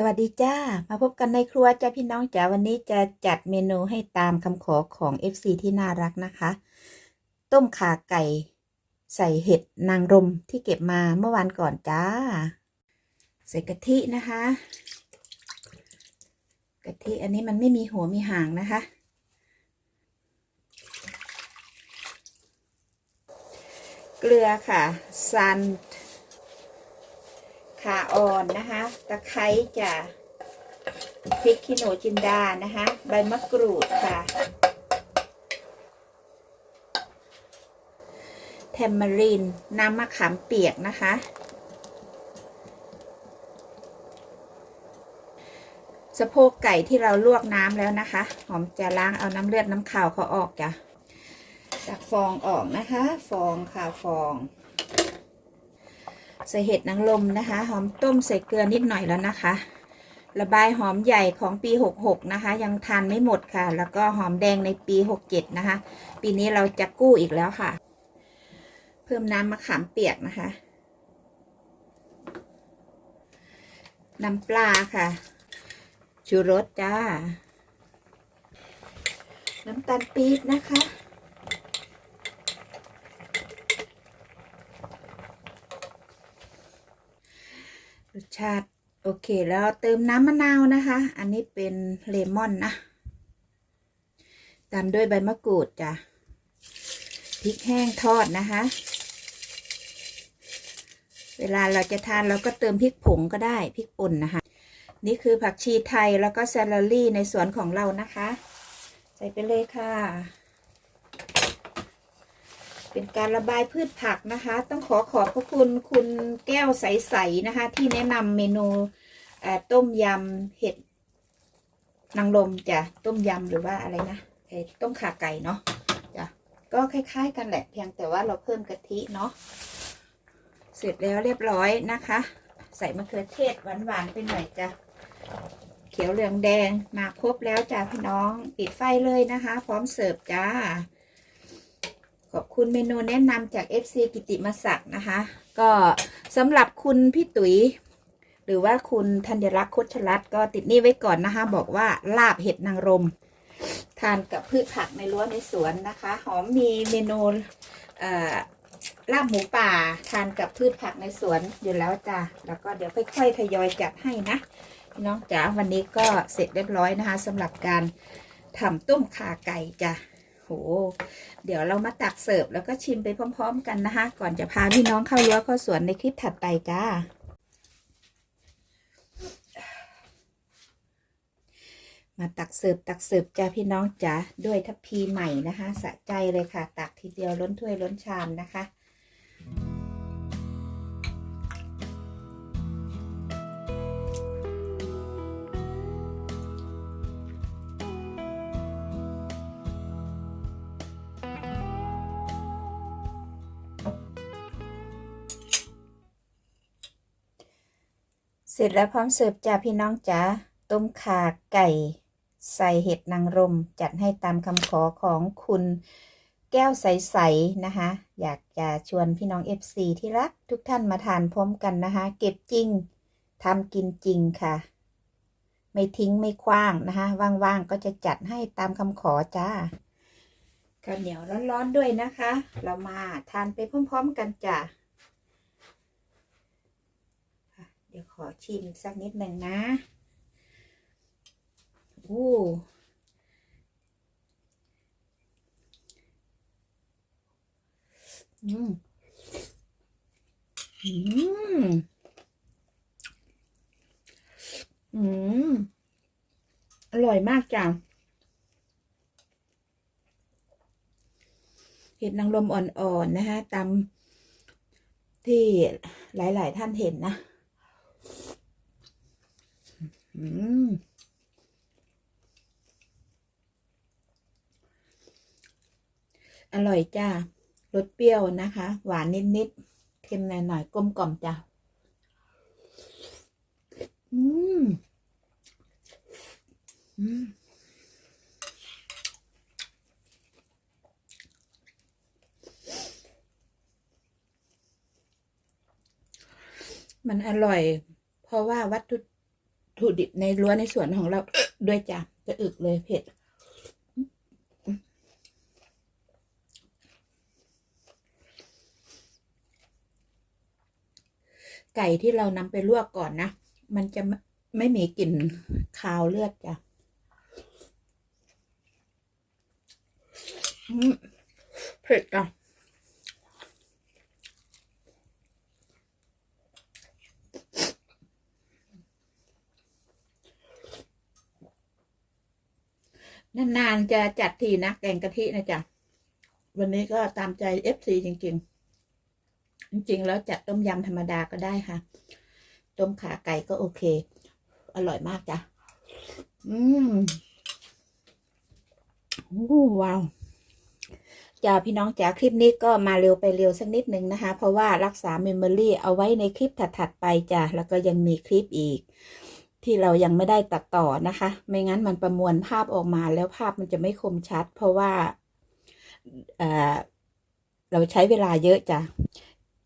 สวัสดีจ้า มาพบกันในครัวจ้าพี่น้องจ๋าวันนี้จะจัดเมนูให้ตามคำขอของ FC ที่น่ารักนะคะ ต้มขาไก่ ใส่เห็ดนางรมที่เก็บมาเมื่อวานก่อนจ้า ใส่กะทินะคะ กะทิอันนี้มันไม่มีหัวมีหางนะคะ เกลือค่ะซัน ขาอ่อนนะคะ ตะไคร้จ้ะพริกขี้หนูจินดานะคะ ใบมะกรูดค่ะแทมมารินน้ำมะขามเปียกนะคะ สะโพกไก่ที่เราลวกน้ำแล้วนะคะ หอมจะล้างเอาน้ำเลือดน้ำขาวเขาออกจ้ะจากฟองออกนะคะ ฟองค่ะฟอง ใส่เห็ดนางรมนะคะ หอมต้มใส่เกลือนิดหน่อยแล้วนะคะ ระบายหอมใหญ่ของปี 66 นะคะ ยังทานไม่หมดค่ะ แล้วก็หอมแดงในปี 67 นะคะ ปีนี้เราจะกู้อีกแล้วค่ะ เพิ่มน้ำมะขามเปียกนะคะน้ำปลาค่ะ ชูรสจ้า น้ำตาลปี๊บนะคะ รส ชาติ โอเคแล้วเติมน้ำมะนาวนะคะ อันนี้เป็นเลมอนนะ ตามด้วยใบมะกรูดจ้ะพริกแห้งทอดนะคะ เวลาเราจะทานเราก็เติมพริกผงก็ได้พริกป่นนะคะ นี่คือผักชีไทยแล้วก็แซลลรี่ในสวนของเรานะคะ ใส่ไปเลยค่ะ เป็นการระบายพืชผักนะคะ ต้องขอขอบพระคุณคุณแก้วใสๆนะคะ ที่แนะนำเมนูต้มยำเห็ดนางรมจ้ะต้มยำหรือว่าอะไรนะต้มข่าไก่เนาะจ้ะก็คล้าย ๆ กันแหละเพียงแต่ว่าเราเพิ่มกะทิเนาะเสร็จแล้วเรียบร้อยนะคะ ใส่มะเขือเทศหวานๆไปหน่อยจ้ะเขียวเหลืองแดงมาครบแล้วจ้ะพี่น้องปิดไฟเลยนะคะ พร้อมเสิร์ฟจ้า ขอบคุณเมนูแนะนำจาก FC กิติมศักดิ์นะคะ ก็สำหรับคุณพี่ตุ๋ย หรือว่าคุณธัญรักษ์คดชลัดก็ติดนี่ไว้ก่อนนะคะ บอกว่าลาบเห็ดนางรม ทานกับพืชผักในรั้วในสวนนะคะ หอมมีเมนูลาบหมูป่าทานกับพืชผักในสวนอยู่แล้วจ้ะแล้วก็เดี๋ยวค่อยๆทยอยจัดให้นะน้องจ๋าวันนี้ก็เสร็จเรียบร้อยนะคะสำหรับการทำต้มข่าไก่จ้ะ โห เดี๋ยวเรามาตักเสิร์ฟแล้วก็ชิมไปพร้อม ๆ กันนะคะ ก่อนจะพาพี่น้องเข้ารั้วเข้าสวนในคลิปถัดไปจ้ามาตักเสิร์ฟตักเสิร์ฟจ้าพี่น้องจ๋าด้วยทัพพีใหม่นะคะ สะใจเลยค่ะ ตักทีเดียวล้นถ้วยล้นชามนะคะ สร็จแล้วพร้อมเสิร์ฟจ้าพี่น้องจ๋าต้มข่าไก่ ใส่เห็ดนางรม จัดให้ตามคำขอของคุณแก้วใสๆนะคะ อยากจะชวนพี่น้อง FC ที่รัก ทุกท่านมาทานพร้อมกันนะคะ เก็บจริงทำกินจริงค่ะ ไม่ทิ้งไม่คว้างนะคะ ว่างๆก็จะจัดให้ตามคำขอจ้าข้าวเหนียวร้อนๆด้วยนะคะ เรามาทานไปพร้อมๆกันจ้า เดี๋ยวขอชิมสักนิดหนึ่งนะอู้อืม อืม อืม อร่อยมากจ้ะเห็ดนางรมอ่อนๆนะคะตามที่หลายๆท่านเห็นนะ อืมอร่อยจ้ารสเปรี้ยวนะคะ หวานนิดๆเค็มหน่อยๆกลมกล่อมจ้ะอืมอืมมันอร่อย เพราะว่าวัตถุ ถุดิบในรั้วในสวนของเราด้วยจ้ะจะอึกเลยเผ็ด ไก่ที่เรานำไปลวกก่อนนะ มันจะไม่ไม่มีกลิ่นคาวเลือดจ้ะเผ็ดอะ นานๆจะจัดทีนะแกงกะทินะจ๊ะวันนี้ก็ตามใจเอฟซีจริง ๆ จริง ๆ แล้วจัดต้มยำธรรมดาก็ได้ค่ะ ต้มขาไก่ก็โอเค อร่อยมากจ้ะ อืมโอ้ว้าวจ้าพี่น้องจ๋าคลิปนี้ก็มาเร็วไปเร็วสักนิดนึงนะคะ เพราะว่ารักษาเมมโมรี่เอาไว้ในคลิปถัด ๆ ไปจ้ะแล้วก็ยังมีคลิปอีก ที่เรายังไม่ได้ตัดต่อนะคะ ไม่งั้นมันประมวลภาพออกมาแล้วภาพมันจะไม่คมชัด เพราะว่าเเราใช้เวลาเยอะจ้ะ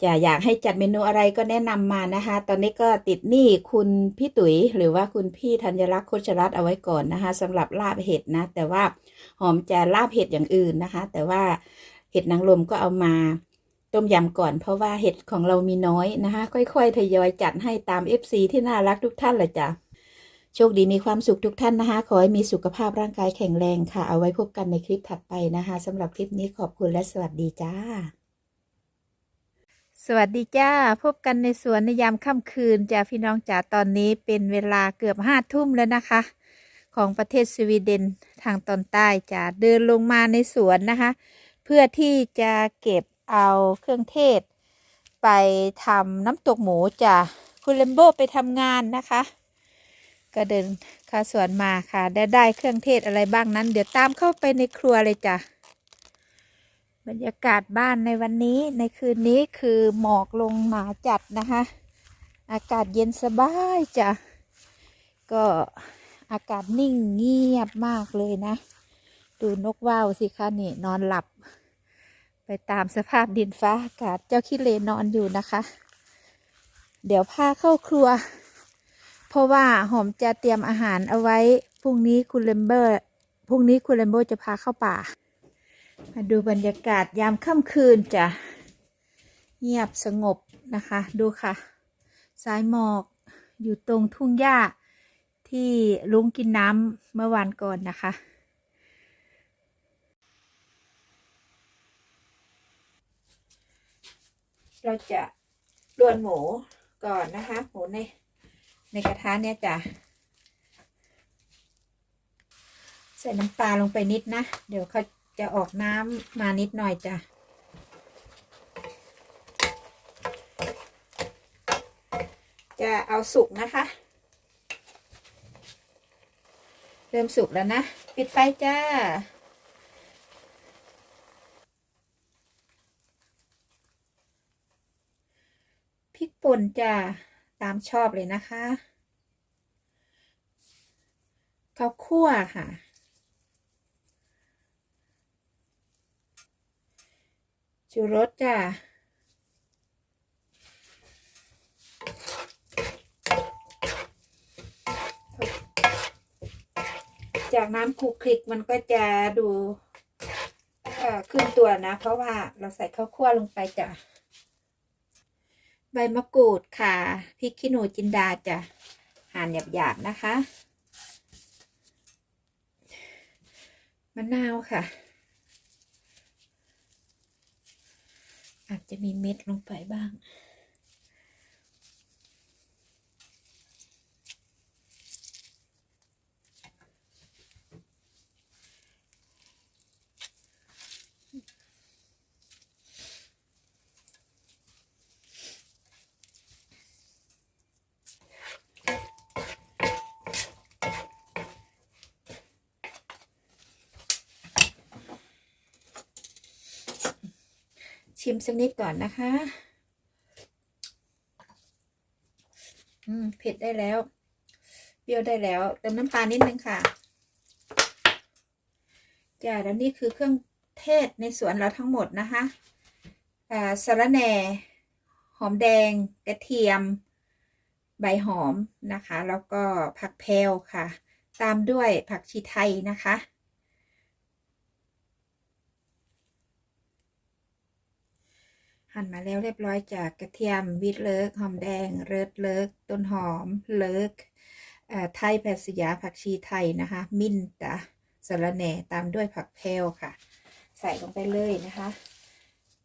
จะอยากให้จัดเมนูอะไรก็แนะนำมานะคะ ตอนนี้ก็ติดหนี้คุณพี่ตุ๋ย หรือว่าคุณพี่ธัญรักษ์โคชรัตเอาไว้ก่อนนะคะสำหรับลาบเห็ดนะ แต่ว่าหอมจะลาบเห็ดอย่างอื่นนะคะ แต่ว่าเห็ดนางรมก็เอามา ต้มยำก่อนเพราะว่าเห็ดของเรามีน้อยนะคะ ค่อย ๆ ทยอยจัดให้ตาม FC ที่น่ารักทุกท่านลยจ้ะโชคดีมีความสุขทุกท่านนะคะ ขอให้มีสุขภาพร่างกายแข็งแรงค่ะ เอาไว้พบกันในคลิปถัดไปนะคะสำหรับคลิปนี้ขอบคุณและสวัสดีจ้า สวัสดีจ้า พบกันในสวนในยามค่ำคืนจ้าพี่น้องจ๋าตอนนี้เป็นเวลาเกือบห้าทุ่มแล้วนะคะ ของประเทศสวีเดนทางตอนใต้จ้าเดินลงมาในสวนนะคะ เพื่อที่จะเก็บ เอาเครื่องเทศ ไปทำน้ำตกหมูจ้าคุณเลมโบไปทำงานนะคะ ก็เดินข้าสวนมาค่ะได้ได้เครื่องเทศอะไรบ้างนั้น เดี๋ยวตามเข้าไปในครัวเลยจ้ะบรรยากาศบ้านในวันนี้ในคืนนี้คือหมอกลงหนาจัดนะคะ อากาศเย็นสบายจ้ะก็อากาศนิ่งเงียบมากเลยนะ ดูนกว่าวสิคะนี่นอนหลับ ไปตามสภาพดินฟ้าอากาศเจ้าขี้เลนอนอยู่นะคะ เดี๋ยวพาเข้าครัว เพราะว่าหอมจะเตรียมอาหารเอาไว้พรุ่งนี้คุณเลมเบอร์พรุ่งนี้คุณเลมโบจะพาเข้าป่า มาดูบรรยากาศยามค่ำคืนจะเงียบสงบนะคะ ดูค่ะสายหมอกอยู่ตรงทุ่งหญ้าที่ลุงกินน้ำเมื่อวานก่อนนะคะ เราจะรวนหมูก่อนนะคะ หมูในในกระทะเนี่ยจ้ะใส่น้ำปลาลงไปนิดนะ เดี๋ยวเขาจะออกน้ำมานิดหน่อยจ้ะจะเอาสุกนะคะ เริ่มสุกแล้วนะ ปิดไฟจ้า พริก ป่นจ้าตามชอบเลยนะคะข้าวคั่วค่ะ ชูรสจ้าจากน้ำคลุกคลิกมันก็จะดูขึ้นตัวนะ เพราะว่าเราใส่ข้าวคั่วลงไปจ้ะ ใบมะกรูดค่ะพริกขี้หนูจินดาจะหั่นหยาบๆนะคะมะนาวค่ะ อาจจะมีเม็ดลงไปบ้าง ชิมสักนิดก่อนนะคะ อืม เผ็ดได้แล้ว เปรี้ยวได้แล้ว เติมน้ำปลานิดนึงค่ะจ้าแล้วนี่คือเครื่องเทศในสวนเราทั้งหมดนะคะอ่าสะระแหน่หอมแดง กระเทียม ใบหอมนะคะ แล้วก็ผักแพรวค่ะ ตามด้วยผักชีไทยนะคะ หั่นมาแล้วเรียบร้อยจากกระเทียมวิตเลิกหอมแดง เริดเลิก ต้นหอมเลิกไทยแพสยาผักชีไทยนะคะ มิ้นตะสะระแหน่ตามด้วยผักแพรวค่ะ ใส่ลงไปเลยนะคะ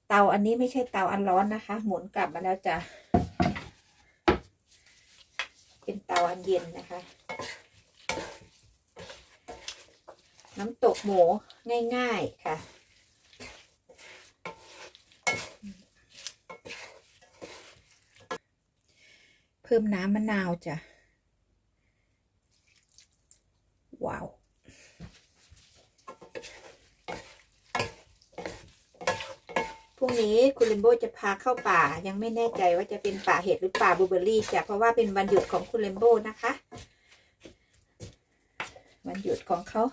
เตาอันนี้ไม่ใช่เตาอันร้อนนะคะ หมุนกลับมาแล้วจะเป็นเตาอันเย็นนะคะ น้ำตกหมูง่ายๆค่ะ เพิ่มน้ำมะนาวจ้ะ ว้าว พรุ่งนี้คุณลิมโบจะพาเข้าป่ายังไม่แน่ใจว่าจะเป็นป่าเห็ดหรือป่าบลูเบอร์รี่จ้ะ เพราะว่าเป็นวันหยุดของคุณลิมโบนะคะ วันหยุดของเขา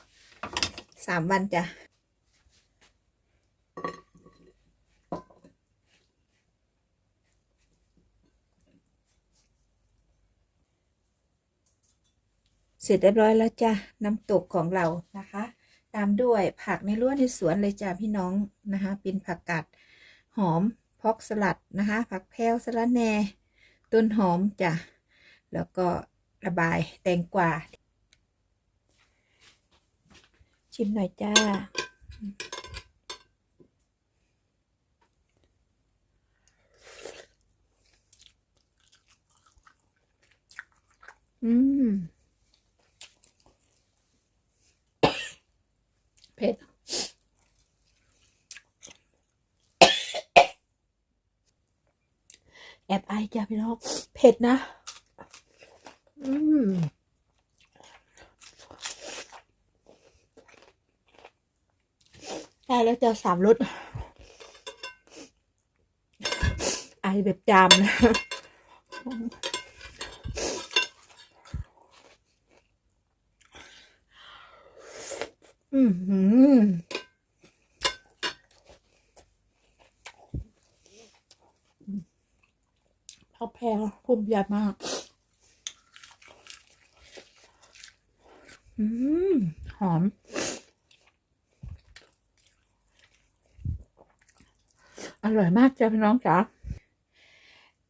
สามวันจ้ะ เสร็จเรียบร้อยแล้วจ้ะน้ำตกของเรานะคะ ตามด้วยผักในรั้วในสวนเลยจ้ะพี่น้องนะคะ เป็นผักกาดหอมพอกสลัดนะคะ ผักแพรวสะระแหน่ต้นหอมจ้ะแล้วก็ระบายแตงกวาชิมหน่อยจ้าอืม เผ็ด แอบไอจ้ะพี่น้องเผ็ดนะ อืมได้แล้วจะสามรสไอแบบจามนะ อืมหืมพักแพร ภูมิใจมาก อืม หอม อร่อยมากจ้าพี่น้องจ๋า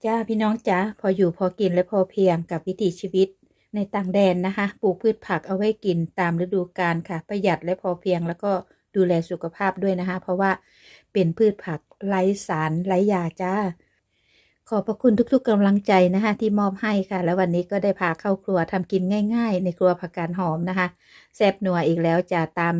จ้าพี่น้องจ๋าพออยู่พอกินและพอเพียงกับวิถีชีวิตในต่างแดนนะคะปลูกพืชผักเอาไว้กินตามฤดูกาลค่ะ ประหยัดและพอเพียงแล้วก็ดูแลสุขภาพด้วยนะคะ เพราะว่าเป็นพืชผักไร้สารไร้ยาจ้า ขอบพระคุณทุกๆกำลังใจนะคะที่มอบให้ค่ะ แล้ววันนี้ก็ได้พาเข้าครัวทำกินง่าย ๆ ในครัวผักกาดหอมนะคะแซบนัวอีกแล้วจะตาม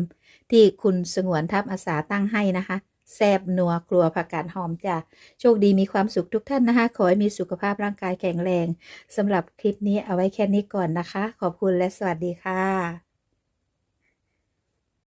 ที่คุณสงวนทัพอาสาตั้งให้นะคะแซบนัวครัวผักกาดหอมจ้ะโชคดีมีความสุขทุกท่านนะคะ ขอให้มีสุขภาพร่างกายแข็งแรงสำหรับคลิปนี้เอาไว้แค่นี้ก่อนนะคะ ขอบคุณและสวัสดีค่ะ